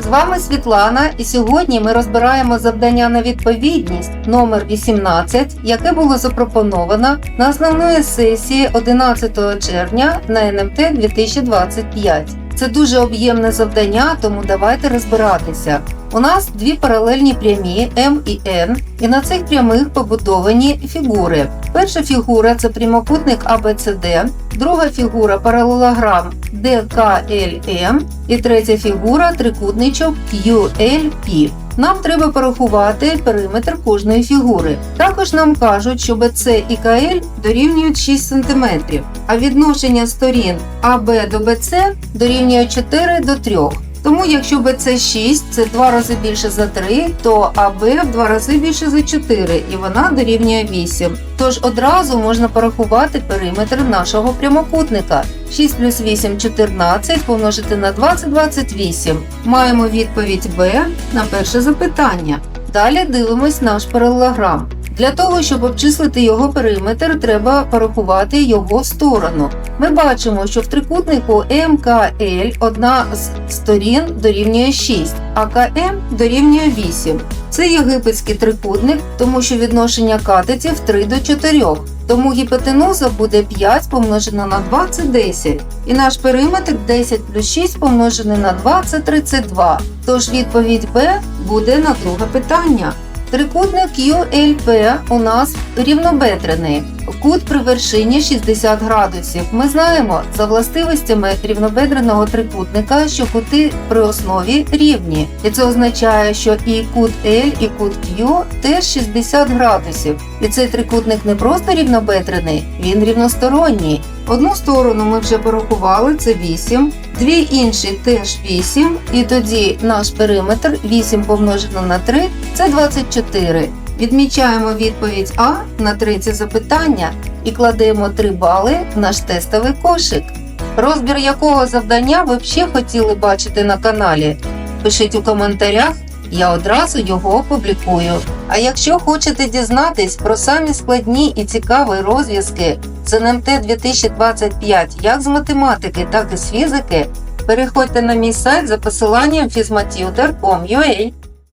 З вами Світлана, і сьогодні ми розбираємо завдання на відповідність номер 18, яке було запропоновано на основної сесії 11 червня на НМТ 2025. Це дуже об'ємне завдання, тому давайте розбиратися. У нас дві паралельні прямі М і N, і на цих прямих побудовані фігури. Перша фігура це прямокутник ABCD, друга фігура паралелограм DKLM і третя фігура трикутничок QLP. Нам треба порахувати периметр кожної фігури. Також нам кажуть, що BC і КЛ дорівнюють 6 см, а відношення сторін АБ до BC дорівнює 4 до 3. Тому якщо BC 6 це в два рази більше за 3, то АБ в два рази більше за 4 і вона дорівнює 8. Тож одразу можна порахувати периметр нашого прямокутника. 6 плюс 8 – 14 помножити на 20 – 28. Маємо відповідь Б на перше запитання. Далі дивимось наш паралелограм. Для того, щоб обчислити його периметр, треба порахувати його сторону. Ми бачимо, що в трикутнику МКЛ одна з сторін дорівнює 6, а КМ дорівнює 8. Це єгипетський трикутник, тому що відношення катетів 3 до 4. Тому гіпотенуза буде 5 помножена на 2 це 10. І наш периметр 10 плюс 6 помножене на 2 це 32. Тож відповідь Б буде на друге питання. Трикутник ULP у нас рівнобедрений. Кут при вершині 60 градусів. Ми знаємо за властивостями рівнобедреного трикутника, що кути при основі рівні. І це означає, що і кут L, і кут Q теж 60 градусів. І цей трикутник не просто рівнобедрений, він рівносторонній. Одну сторону ми вже порахували, це 8, дві інші теж 8, і тоді наш периметр 8 помножено на 3 це 24. Відмічаємо відповідь А на третє запитання і кладемо 3 бали в наш тестовий кошик. Розбір якого завдання ви б ще хотіли бачити на каналі? Пишіть у коментарях, я одразу його опублікую. А якщо хочете дізнатись про самі складні і цікаві розв'язки з НМТ 2025 як з математики, так і з фізики, переходьте на мій сайт за посиланням fizmatutor.com.ua.